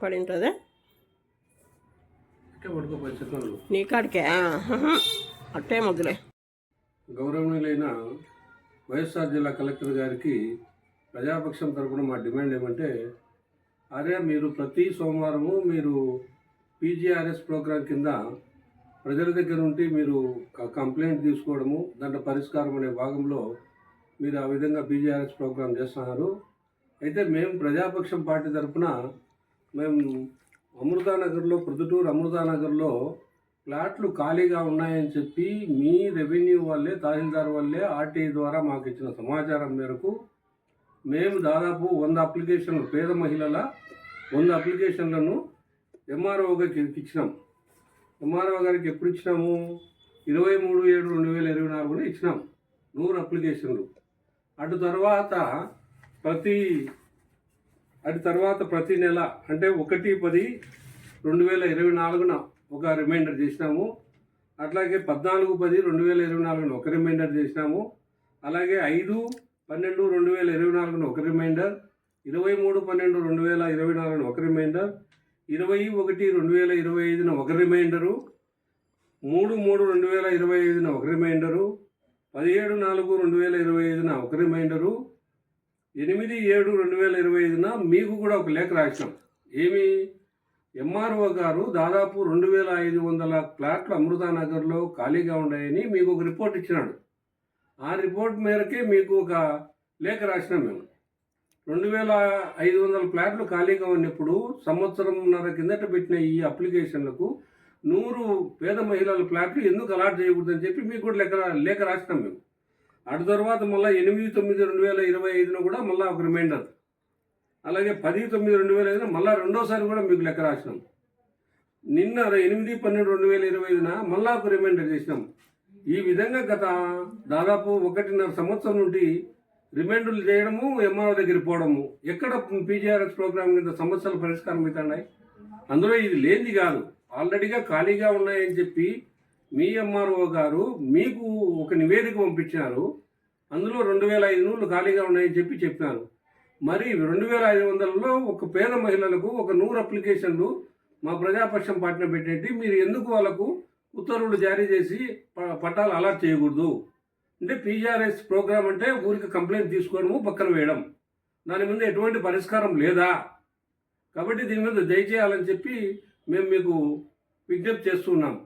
పడి ఉంటుందా అంటే పడుకోపోయి చెట్లు నీ కాడికే. అట్టే మొదలే. గౌరవనీయులైన వైఎస్ఆర్ జిల్లా కలెక్టర్ గారికి ప్రజాపక్షం తరపున మా డిమాండ్ ఏమంటే అరే మీరు ప్రతి సోమవారము మీరు పీజీఆర్ఎస్ ప్రోగ్రాం కింద ప్రజల దగ్గర నుండి మీరు కంప్లైంట్ తీసుకోవడము దాంట్లో పరిష్కారం అనే భాగంలో మీరు ఆ విధంగా పీజీఆర్ఎస్ ప్రోగ్రాం చేస్తున్నారు. అయితే మేము ప్రజాపక్షం పార్టీ తరపున మేము అమృతానగర్లో ప్రొద్దుటూరు అమృతానగర్లో ప్లాట్లు ఖాళీగా ఉన్నాయని చెప్పి మీ రెవెన్యూ వాళ్ళే తహసీల్దార్ వాళ్ళే ఆర్టీఐ ద్వారా మాకు ఇచ్చిన సమాచారం మేరకు మేము దాదాపు వంద అప్లికేషన్లు పేద మహిళల వంద అప్లికేషన్లను ఎంఆర్ఓ గారికి ఇచ్చినాం. ఎంఆర్ఓ గారికి ఎప్పుడు ఇచ్చినాము? ఇరవై మూడు ఏడు రెండు వేల ఇరవై నాలుగులో ఇచ్చినాం. నూరు అప్లికేషన్లు. అటు తర్వాత ప్రతి అటు తర్వాత ప్రతి నెల అంటే ఒకటి పది రెండు వేల ఇరవై నాలుగున ఒక రిమైండర్ చేసినాము. అట్లాగే పద్నాలుగు పది రెండు వేల ఇరవై నాలుగున ఒక రిమైండర్ చేసినాము. అలాగే ఐదు పన్నెండు రెండు వేల ఇరవై నాలుగున ఒక రిమైండర్. ఇరవై మూడు పన్నెండు రెండు వేల ఇరవై నాలుగున ఒక రిమైండర్. ఇరవై ఒకటి రెండు వేల ఇరవై ఐదున ఒక రిమైండరు. మూడు మూడు రెండు వేల ఇరవై ఐదున ఒక రిమైండరు. పదిహేడు నాలుగు రెండు వేల ఇరవై ఐదున ఒక రిమైండరు. ఎనిమిది ఏడు రెండు వేల ఇరవై ఐదున మీకు కూడా ఒక లేఖ రాశాం ఏమి? ఎంఆర్ఓ గారు దాదాపు రెండు వేల ఐదు వందల ప్లాట్లు అమృతానగర్లో ఖాళీగా ఉన్నాయని మీకు ఒక రిపోర్ట్ ఇచ్చినాడు. ఆ రిపోర్ట్ మేరకే మీకు ఒక లేఖ రాసినాం మేము. రెండు వేల ఐదు వందల ప్లాట్లు ఖాళీగా ఉన్నప్పుడు సంవత్సరంన్నర కిందట పెట్టిన ఈ అప్లికేషన్లకు నూరు పేద మహిళల ప్లాట్లు ఎందుకు అలాట్ చేయకూడదని చెప్పి మీకు కూడా లేఖ లేఖ రాసినాం మేము. అటు తర్వాత మళ్ళీ ఎనిమిది తొమ్మిది రెండు వేల ఇరవై ఐదున కూడా మళ్ళీ ఒక రిమైండర్. అలాగే పది తొమ్మిది రెండు వేల ఐదున మళ్ళీ రెండోసారి కూడా మీకు లెక్క రాసినాం. నిన్న ఎనిమిది పన్నెండు రెండు వేల ఇరవై ఐదున మళ్ళా ఒక రిమైండర్ చేసినాం. ఈ విధంగా గత దాదాపు ఒకటిన్నర సంవత్సరం నుండి రిమైండర్లు చేయడము ఎంఆర్ఓ దగ్గరికి పోవడము ఎక్కడ పీజీఆర్ఎస్ ప్రోగ్రామ్ కింద సమస్యలు పరిష్కారం అవుతున్నాయి అందులో ఇది లేనిది కాదు. ఆల్రెడీగా ఖాళీగా ఉన్నాయని చెప్పి మీ ఎంఆర్ఓ గారు మీకు ఒక నివేదిక పంపించినారు అందులో రెండు వేల ఐదు నూళ్ళు ఖాళీగా ఉన్నాయని చెప్పి చెప్పినారు. మరి రెండు వేల ఐదు వందలలో ఒక పేద మహిళలకు ఒక నూరు అప్లికేషన్లు మా ప్రజాపక్షం పార్టీని పెట్టేది మీరు ఎందుకు వాళ్ళకు ఉత్తర్వులు జారీ చేసి ప- పట్టాలు అలాట్ చేయకూడదు? అంటే పీజీఆర్ఎస్ ప్రోగ్రామ్ అంటే ఊరికి కంప్లైంట్ తీసుకోవడము పక్కన వేయడం. దాని మీద ఎటువంటి పరిష్కారం లేదా? కాబట్టి దీని మీద దయచేయాలని చెప్పి మేము మీకు విజ్ఞప్తి చేస్తున్నాం.